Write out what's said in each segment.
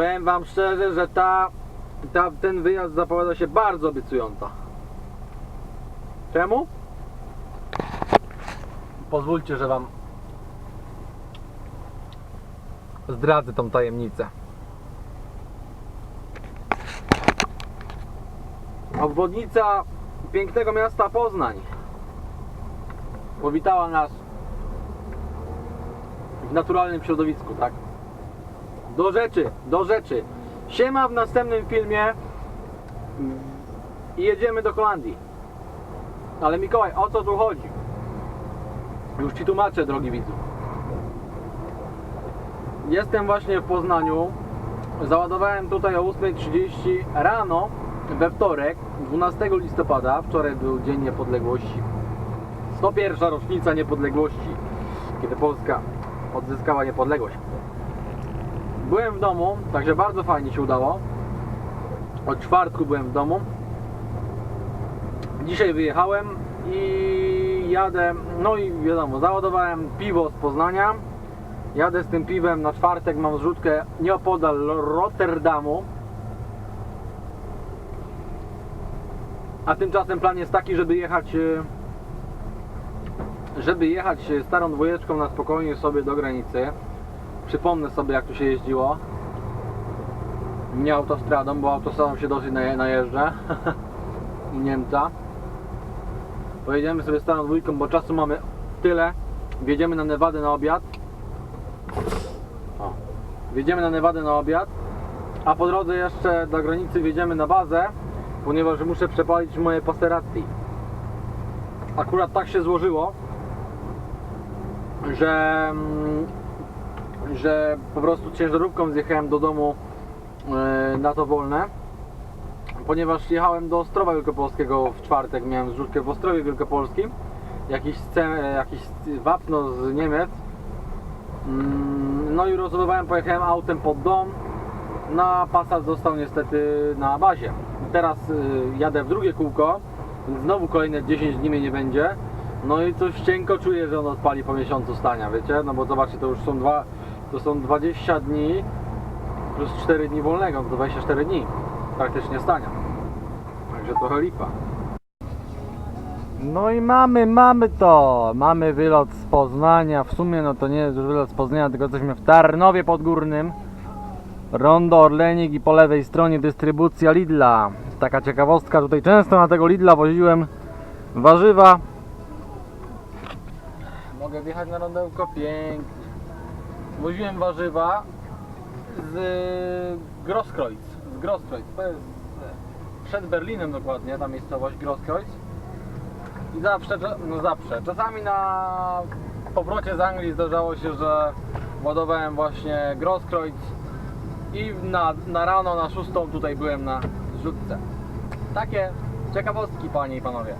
Powiem wam szczerze, że ta, ta, ten wyjazd zapowiada się bardzo obiecująco. Czemu? Pozwólcie, że wam zdradzę tą tajemnicę. Obwodnica pięknego miasta Poznań powitała nas w naturalnym środowisku, tak? Do rzeczy, do rzeczy. Siema w następnym filmie i jedziemy do Holandii. Ale Mikołaj, o co tu chodzi? Już Ci tłumaczę, drogi widzu. Jestem właśnie w Poznaniu. Załadowałem tutaj o 8.30 rano we wtorek, 12 listopada. Wczoraj był Dzień Niepodległości. 101. rocznica niepodległości, kiedy Polska odzyskała niepodległość. Byłem w domu, także bardzo fajnie się udało. Od czwartku byłem w domu. Dzisiaj wyjechałem i jadę, no i wiadomo, załadowałem piwo z Poznania. Jadę z tym piwem na czwartek, mam zrzutkę nieopodal Rotterdamu. A tymczasem plan jest taki, żeby jechać e, żeby jechać starą dwójeczką na spokojnie sobie do granicy. Przypomnę sobie jak tu się jeździło. Nie autostradą, bo autostradą się dosyć naje- najeżdża. Niemca. Pojedziemy sobie starą dwójką, bo czasu mamy tyle. Wjedziemy na Nevadę na obiad. O. Wjedziemy na Nevadę na obiad. A po drodze jeszcze do granicy wjedziemy na bazę, ponieważ muszę przepalić moje Passerati. Akurat tak się złożyło, że mm, że po prostu ciężarówką zjechałem do domu e, na to wolne ponieważ jechałem do Ostrowa Wielkopolskiego w czwartek, miałem zrzutkę w Ostrowie Wielkopolskim. Jakiś, jakiś wapno z Niemiec. Mm, no i rozładowałem, pojechałem autem pod dom. Na Passat został niestety na bazie. Teraz y, jadę w drugie kółko. Więc znowu kolejne 10 dni mnie nie będzie. No i coś cienko czuję, że on odpali po miesiącu stania, wiecie? No bo zobaczcie, to już są dwa, to są 20 dni plus 4 dni wolnego, to 24 dni praktycznie stania. Także trochę lipa. No i mamy, mamy to! Mamy wylot z Poznania. W sumie no to nie jest już wylot z Poznania, tylko jesteśmy w Tarnowie Podgórnym. Rondo Orlenik i po lewej stronie dystrybucja Lidla. Taka ciekawostka, tutaj często na tego Lidla woziłem warzywa. Mogę wjechać na rondełko pięknie. Woziłem warzywa z Grosskreutz. Z Grosskreutz. To jest e, przed Berlinem dokładnie, ta miejscowość Grosskreutz. I zawsze, no zawsze, czasami na powrocie z Anglii zdarzało się, że ładowałem właśnie Grosskreutz i na, na rano, na szóstą tutaj byłem na zrzutce. Takie ciekawostki panie i panowie.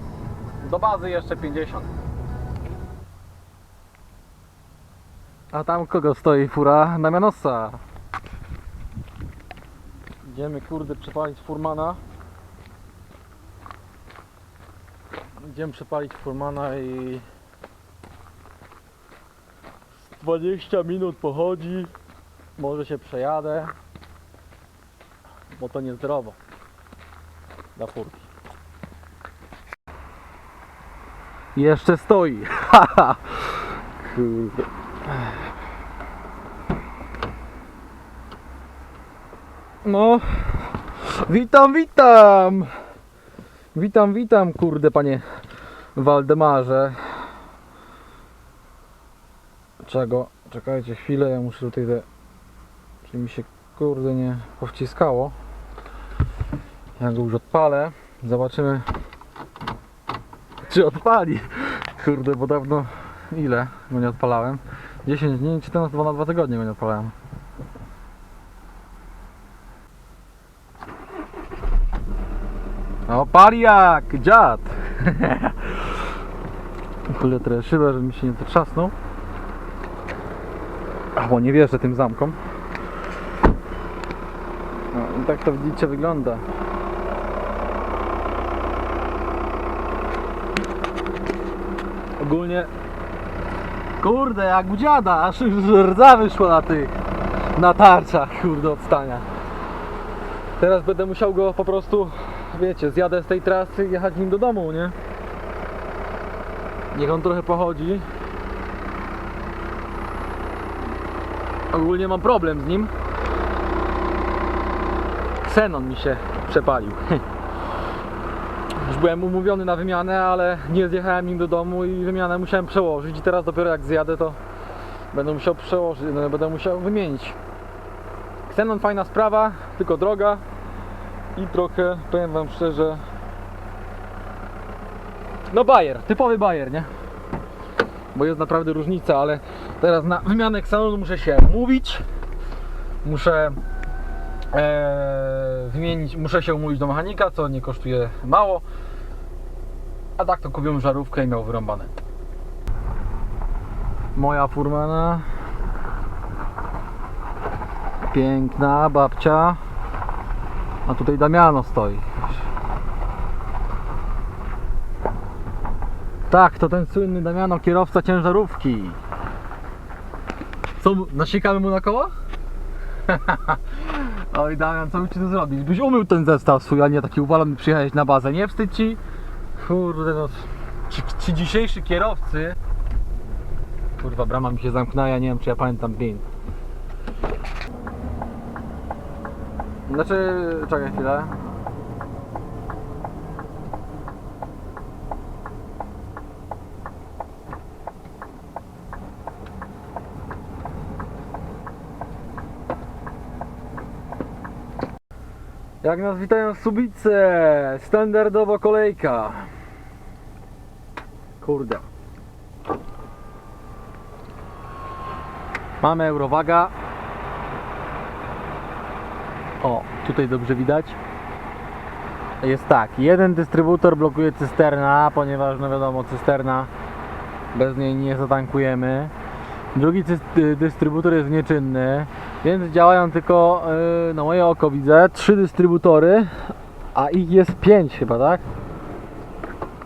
Do bazy jeszcze 50. A tam kogo stoi fura? Damianosa. Idziemy kurde przepalić furmana. Idziemy przepalić furmana i z 20 minut pochodzi Może się przejadę, bo to niezdrowo dla furki. Jeszcze stoi. No. Witam, witam. Witam, witam, kurde, panie Waldemarze. Czego? Czekajcie chwilę, ja muszę tutaj te... Czy mi się, kurde, nie powciskało. Ja go już odpalę. Zobaczymy, czy odpali. Kurde, bo dawno... Ile go nie odpalałem? 10 dni, czy teraz na 2 tygodnie go nie odpalałem. O, pali jak dziad! Kurde, trochę szybę, żeby mi się nie zatrzasnął. Bo nie wierzę tym zamkom. No i tak to widzicie wygląda. Ogólnie Kurde, jak u dziada, aż już rdza wyszła na tych na tarczach, kurde, od stania. Teraz będę musiał go po prostu, wiecie, zjadę z tej trasy i jechać nim do domu, nie? Niech on trochę pochodzi. Ogólnie mam problem z nim. Xenon mi się przepalił. Byłem umówiony na wymianę, ale nie zjechałem nim do domu i wymianę musiałem przełożyć i teraz dopiero jak zjadę to będę musiał przełożyć, no, będę musiał wymienić. Xenon fajna sprawa, tylko droga i trochę, powiem wam szczerze, no Bayer, typowy Bayer, nie? Bo jest naprawdę różnica, ale teraz na wymianę Xenonu muszę się mówić, muszę e, wymienić, muszę się umówić do mechanika, co nie kosztuje mało, a tak to kupiłem żarówkę i miał wyrąbane. Moja furmana. Piękna babcia. A tutaj Damiano stoi. Tak, to ten słynny Damiano, kierowca ciężarówki. Co, nasikamy mu na koło? Oj Damian, co by ci tu zrobić? Byś umył ten zestaw swój, a nie taki uwalony przyjechałeś na bazę. Nie wstydź ci? Kurde no, ci, ci dzisiejsi kierowcy. Kurwa, brama mi się zamknęła, ja nie wiem czy ja pamiętam PIN. Znaczy, czekaj chwilę. Jak nas witają Subice, standardowo kolejka. Kurde. Mamy Eurowaga. O, tutaj dobrze widać. Jest tak, jeden dystrybutor blokuje cysterna, ponieważ no wiadomo, cysterna bez niej nie zatankujemy. Drugi dystrybutor jest nieczynny, więc działają tylko, yy, na moje oko widzę, trzy dystrybutory, a ich jest pięć chyba, tak?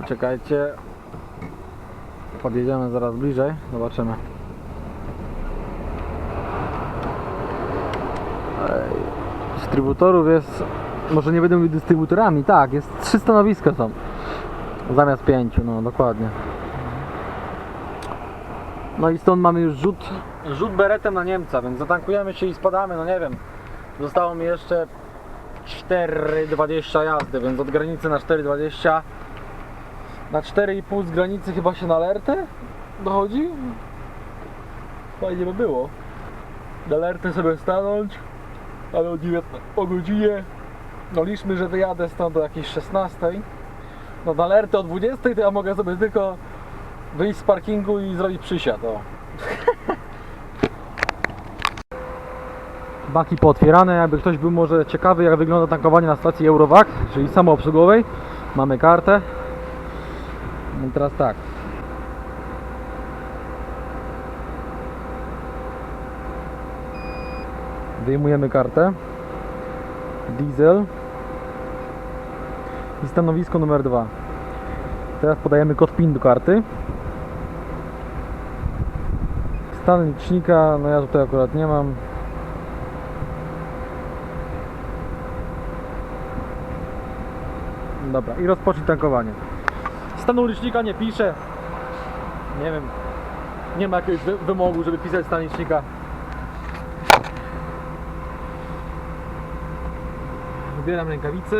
Czekajcie, podjedziemy zaraz bliżej, zobaczymy. Dystrybutorów jest, może nie mówił dystrybutorami, tak, jest trzy stanowiska są, zamiast pięciu, no dokładnie. No i stąd mamy już rzut, rzut beretem na Niemca, więc zatankujemy się i spadamy, no nie wiem. Zostało mi jeszcze 4,20 jazdy, więc od granicy na 4,20 na 4,5 z granicy chyba się na alertę dochodzi. Fajnie by było. Na alertę sobie stanąć, ale o, 19, o godzinie, no liczmy, że wyjadę stąd do jakiejś 16. No na alertę o 20 to ja mogę sobie tylko wyjść z parkingu i zrobić przysiad. O. Baki pootwierane, jakby ktoś był może ciekawy jak wygląda tankowanie na stacji Eurovac, czyli samoobsługowej. Mamy kartę. No teraz tak. Wyjmujemy kartę. Diesel. I stanowisko numer dwa. Teraz podajemy kod PIN do karty. Stan licznika, no ja tutaj akurat nie mam. Dobra, i rozpocznij tankowanie. Stanu licznika nie pisze. Nie wiem. Nie ma jakiegoś wy- wymogu, żeby pisać stan licznika. Wybieram rękawice.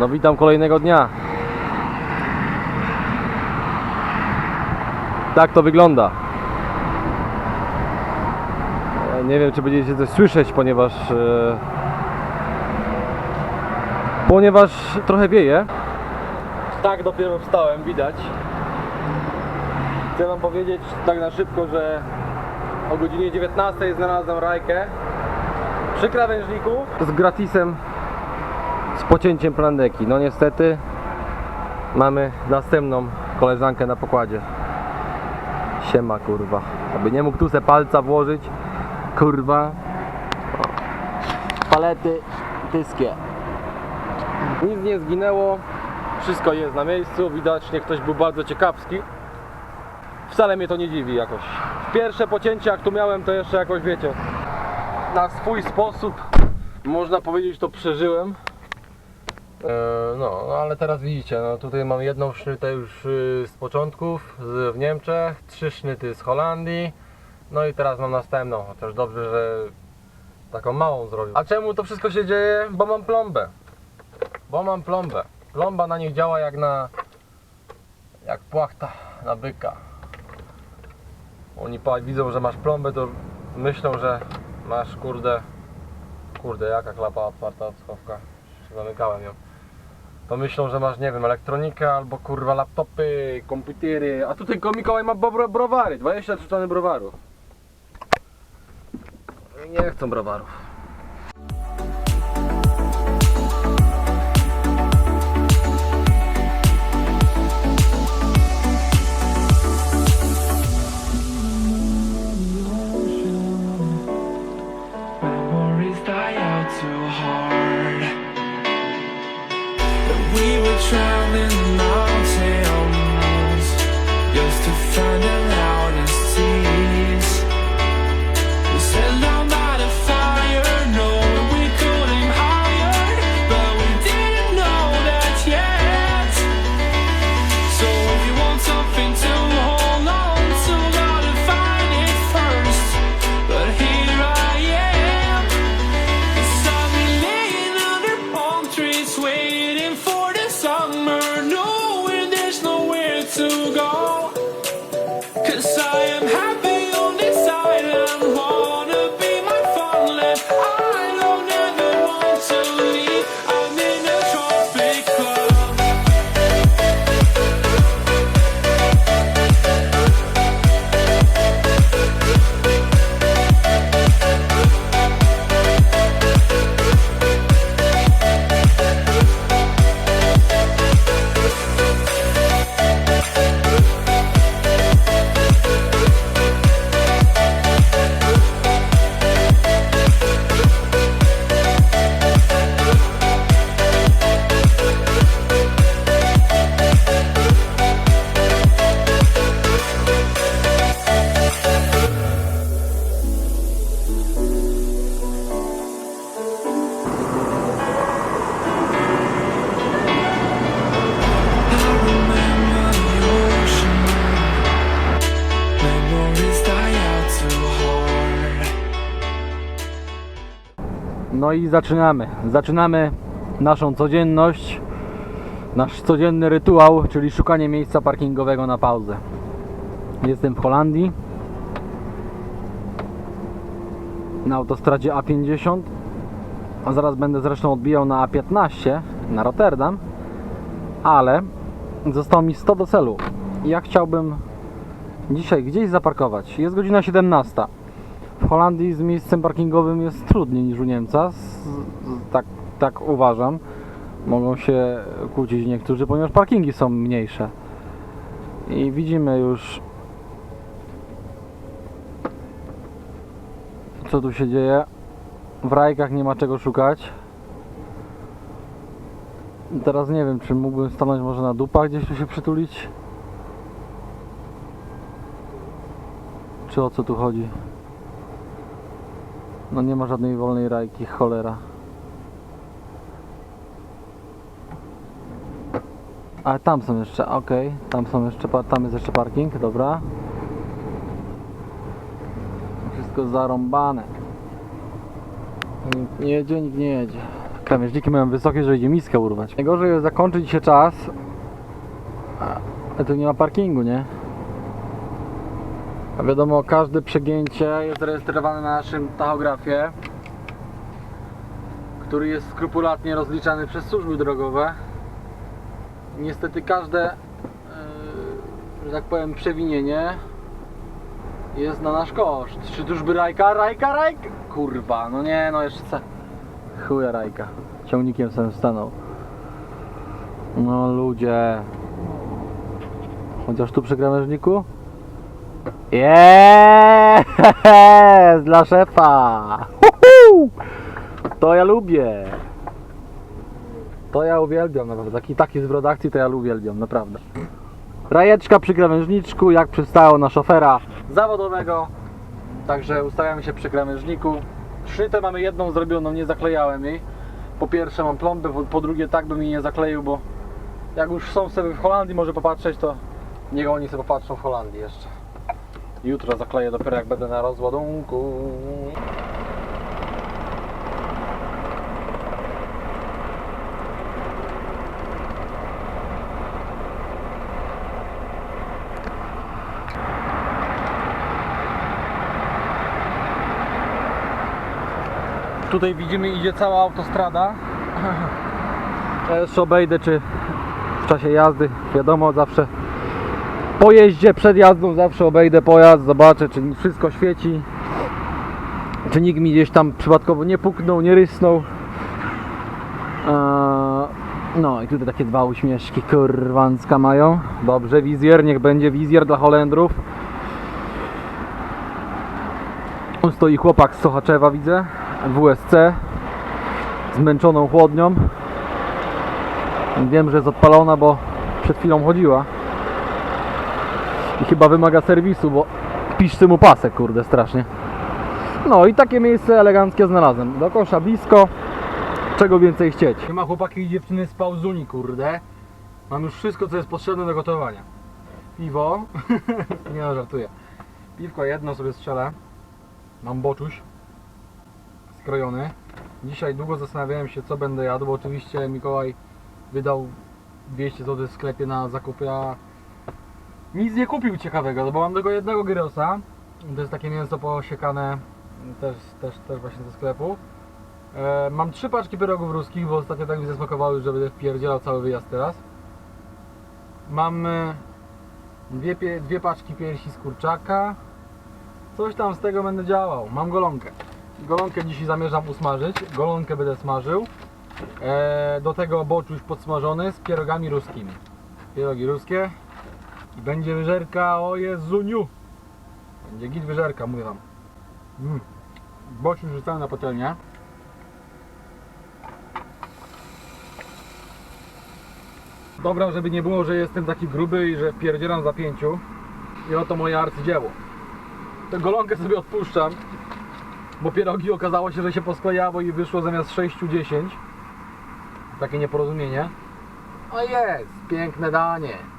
No witam kolejnego dnia. Tak to wygląda. E, Nie wiem, czy będziecie coś słyszeć, ponieważ e, ponieważ trochę wieje. Tak dopiero wstałem, widać. Chcę wam powiedzieć tak na szybko, że o godzinie 19 znalazłem rajkę przy krawężniku z gratisem pocięciem plandeki. No niestety mamy następną koleżankę na pokładzie. Siema kurwa. Aby nie mógł tu se palca włożyć. Kurwa. Palety tyskie. Nic nie zginęło. Wszystko jest na miejscu. Widocznie ktoś był bardzo ciekawski. Wcale mnie to nie dziwi jakoś. Pierwsze pocięcie jak tu miałem to jeszcze jakoś wiecie. Na swój sposób można powiedzieć to przeżyłem. E, No, no ale teraz widzicie, no tutaj mam jedną sznytę już y, z początków z, w Niemczech, trzy sznyty z Holandii, no i teraz mam następną, chociaż dobrze, że taką małą zrobił. A czemu to wszystko się dzieje? Bo mam plombę. Bo mam plombę. Plomba na nich działa jak na jak płachta na byka. Oni widzą, że masz plombę, to myślą, że masz kurde kurde, jaka klapa otwarta schowka. Zamykałem ją to myślą, że masz, nie wiem, elektronikę albo kurwa laptopy, komputery, a tutaj ko- Mikołaj ma bro browary, 23 tony browaru. Nie chcą browarów. I zaczynamy. Zaczynamy naszą codzienność, nasz codzienny rytuał, czyli szukanie miejsca parkingowego na pauzę. Jestem w Holandii. Na autostradzie A50. A zaraz będę zresztą odbijał na A15 na Rotterdam. Ale zostało mi 100 do celu. Ja chciałbym dzisiaj gdzieś zaparkować. Jest godzina 17. W Holandii z miejscem parkingowym jest trudniej niż u Niemca. Z, z, tak, tak uważam. Mogą się kłócić niektórzy, ponieważ parkingi są mniejsze. I widzimy już co tu się dzieje. W rajkach nie ma czego szukać. Teraz nie wiem, czy mógłbym stanąć może na dupach gdzieś tu się przytulić. Czy o co tu chodzi? No nie ma żadnej wolnej rajki, cholera. Ale tam są jeszcze, okej, tam są jeszcze, tam jest jeszcze parking, dobra. Wszystko zarąbane. Nikt nie jedzie, nikt nie jedzie. Krawężniki mają wysokie, że idzie miskę urwać. Najgorzej jest zakończyć się czas, a- a tu nie ma parkingu, nie? A wiadomo, każde przegięcie jest rejestrowane na naszym tachografie, który jest skrupulatnie rozliczany przez służby drogowe. Niestety każde, yy, że tak powiem, przewinienie jest na nasz koszt. Czy tuż by rajka, rajka, rajka? Kurwa, no nie, no jeszcze? Chuja rajka. Ciągnikiem sobie stanął. No ludzie. Chociaż tu przy krawężniku? Jest dla szefa. To ja lubię. To ja uwielbiam naprawdę. Taki, taki zwrot akcji to ja uwielbiam, naprawdę. Rajeczka przy krawężniczku, jak przystało na szofera zawodowego. Także ustawiamy się przy krawężniku. Sznytę mamy jedną zrobioną, nie zaklejałem jej. Po pierwsze mam plombę, po drugie tak bym jej nie zakleił, bo jak już są sobie w Holandii może popatrzeć, to niech oni sobie popatrzą w Holandii jeszcze. Jutro zakleję dopiero jak będę na rozładunku. Tutaj widzimy idzie cała autostrada. Ja jeszcze obejdę czy w czasie jazdy, wiadomo zawsze po jeździe przed jazdą zawsze obejdę pojazd, zobaczę czy wszystko świeci. Czy nikt mi gdzieś tam przypadkowo nie puknął, nie rysnął. Eee, No i tutaj takie dwa uśmieszki kurwanska mają. Dobrze, wizjer, niech będzie wizjer dla Holendrów. Tu stoi chłopak z Sochaczewa widzę, WSC, zmęczoną chłodnią. Wiem, że jest odpalona, bo przed chwilą chodziła. Chyba wymaga serwisu, bo piszczy mu pasek, kurde, strasznie. No i takie miejsce eleganckie znalazłem. Do kosza blisko. Czego więcej chcieć? Nie ma chłopaki i dziewczyny z pauzuni, kurde. Mam już wszystko, co jest potrzebne do gotowania. Piwo. Nie no, żartuję. Piwko jedno sobie strzelę. Mam boczuś. Skrojony. Dzisiaj długo zastanawiałem się, co będę jadł, bo oczywiście Mikołaj wydał 200 zł w sklepie na zakupy, a nic nie kupił ciekawego, no bo mam tylko jednego gyrosa. To jest takie mięso posiekane też, też, też właśnie ze sklepu. E, mam trzy paczki pierogów ruskich, bo ostatnio tak mi zasmakowały, że będę wpierdzielał cały wyjazd teraz. Mam e, dwie, dwie paczki piersi z kurczaka. Coś tam z tego będę działał. Mam golonkę. Golonkę dzisiaj zamierzam usmażyć. Golonkę będę smażył. E, do tego boczuś podsmażony z pierogami ruskimi. Pierogi ruskie. I będzie wyżerka, o Jezuniu! Będzie git wyżerka, mówię wam. Mm. Boczuś rzucałem na patelnię. Dobra, żeby nie było, że jestem taki gruby i że wpierdzielam za pięciu. I oto moje arcydzieło. Tę golonkę sobie odpuszczam, bo pierogi okazało się, że się posklejało i wyszło zamiast 6-10. Takie nieporozumienie. O jest, piękne danie.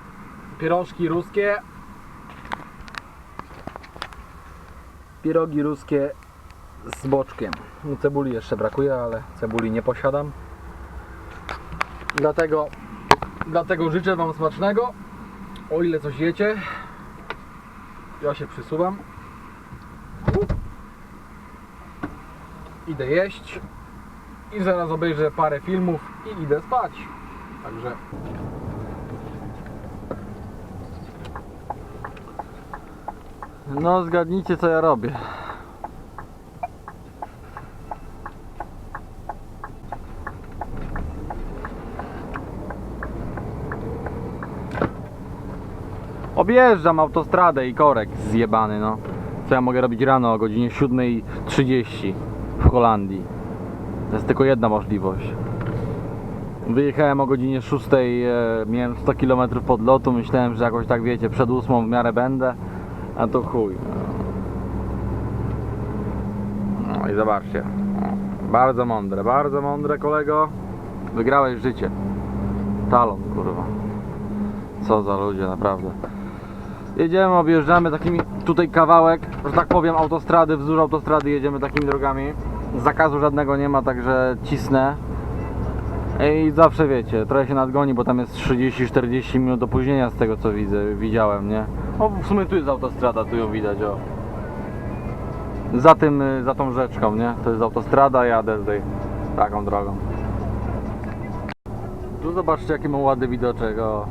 Pierożki ruskie. Pierogi ruskie z boczkiem. No, Cebuli jeszcze brakuje, ale cebuli nie posiadam. Dlatego, dlatego życzę Wam smacznego. O ile coś jecie, ja się przysuwam. Idę jeść i zaraz obejrzę parę filmów i idę spać. Także No zgadnijcie co ja robię. Objeżdżam autostradę i korek zjebany no. Co ja mogę robić rano o godzinie 7.30 w Holandii. To jest tylko jedna możliwość. Wyjechałem o godzinie 6, e, miałem 100 km podlotu, myślałem, że jakoś tak wiecie, przed 8 w miarę będę, a to chuj. No i zobaczcie. Bardzo mądre, bardzo mądre kolego. Wygrałeś życie. Talon, kurwa. Co za ludzie, naprawdę. Jedziemy, objeżdżamy takimi tutaj kawałek, że tak powiem, autostrady, wzdłuż autostrady jedziemy takimi drogami. Zakazu żadnego nie ma, także cisnę. I zawsze wiecie, trochę się nadgoni, bo tam jest 30-40 minut opóźnienia z tego co widzę, widziałem, nie? O, w sumie tu jest autostrada, tu ją widać, o. Za tym, y, za tą rzeczką, nie? To jest autostrada, jadę tutaj taką drogą. Tu zobaczcie jaki ma ładny widoczek, o.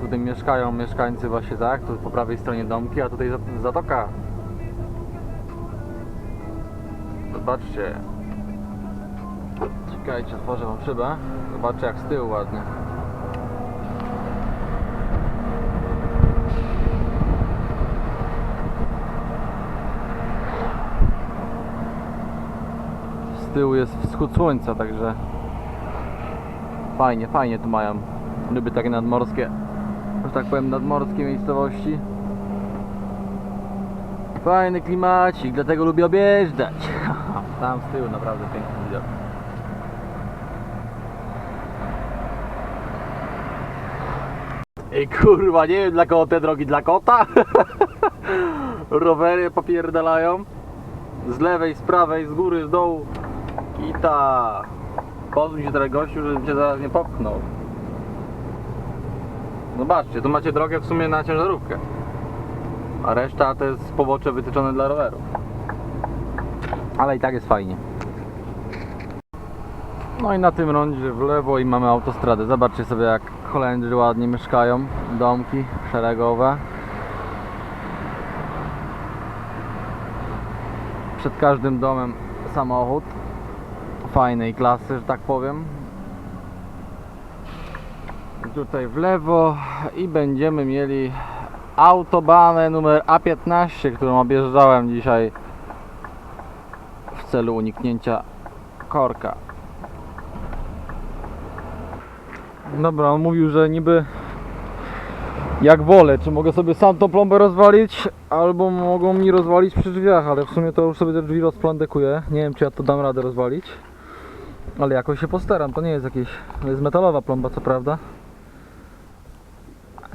Tutaj mieszkają mieszkańcy właśnie tak, tu po prawej stronie domki, a tutaj zat- zatoka. Zobaczcie. Czekajcie, otworzę wam szybę. Zobaczcie jak z tyłu ładnie. Z tyłu jest wschód słońca, także fajnie, fajnie tu mają. Lubię takie nadmorskie, że tak powiem, nadmorskie miejscowości. Fajny klimacik, dlatego lubię objeżdżać. Tam z tyłu naprawdę piękny widok. Ej kurwa, nie wiem dla kogo te drogi, dla kota? Rowery popierdalają. Z lewej, z prawej, z góry, z dołu. I ta. Pozwól się teraz gościu, żebym cię zaraz nie popchnął. Zobaczcie, tu macie drogę w sumie na ciężarówkę. A reszta to jest pobocze wytyczone dla rowerów. Ale i tak jest fajnie. No i na tym rondzie w lewo i mamy autostradę. Zobaczcie sobie jak Holendrzy ładnie mieszkają. Domki szeregowe. Przed każdym domem samochód fajnej klasy, że tak powiem. Tutaj w lewo i będziemy mieli autobanę numer A15, którą objeżdżałem dzisiaj w celu uniknięcia korka. Dobra, on mówił, że niby jak wolę, czy mogę sobie sam tą plombę rozwalić, albo mogą mi rozwalić przy drzwiach, ale w sumie to już sobie te drzwi rozplądekuję. Nie wiem, czy ja to dam radę rozwalić, ale jakoś się postaram. To nie jest jakieś, to jest metalowa plomba, co prawda.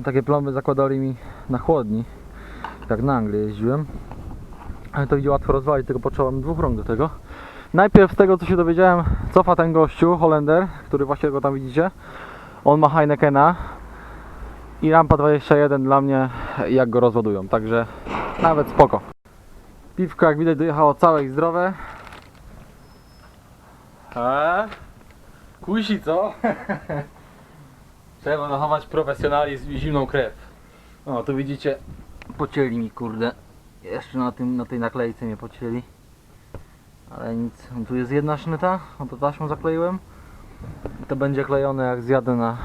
Takie plomby zakładali mi na chłodni, jak na Anglię jeździłem. Ale to idzie łatwo rozwalić, tylko potrzebowałem dwóch rąk do tego. Najpierw z tego co się dowiedziałem, cofa ten gościu, Holender, który właśnie go tam widzicie. On ma Heinekena i rampa 21 dla mnie, jak go rozładują, także nawet spoko. Piwko jak widać dojechało całe i zdrowe. A? Kusi co? Trzeba zachować profesjonalizm i zimną krew. O, tu widzicie, pocięli mi kurde. Jeszcze na, tym, na tej naklejce mnie pocięli. Ale nic, tu jest jedna sznyta, no to taśmą zakleiłem. To będzie klejone jak zjadę na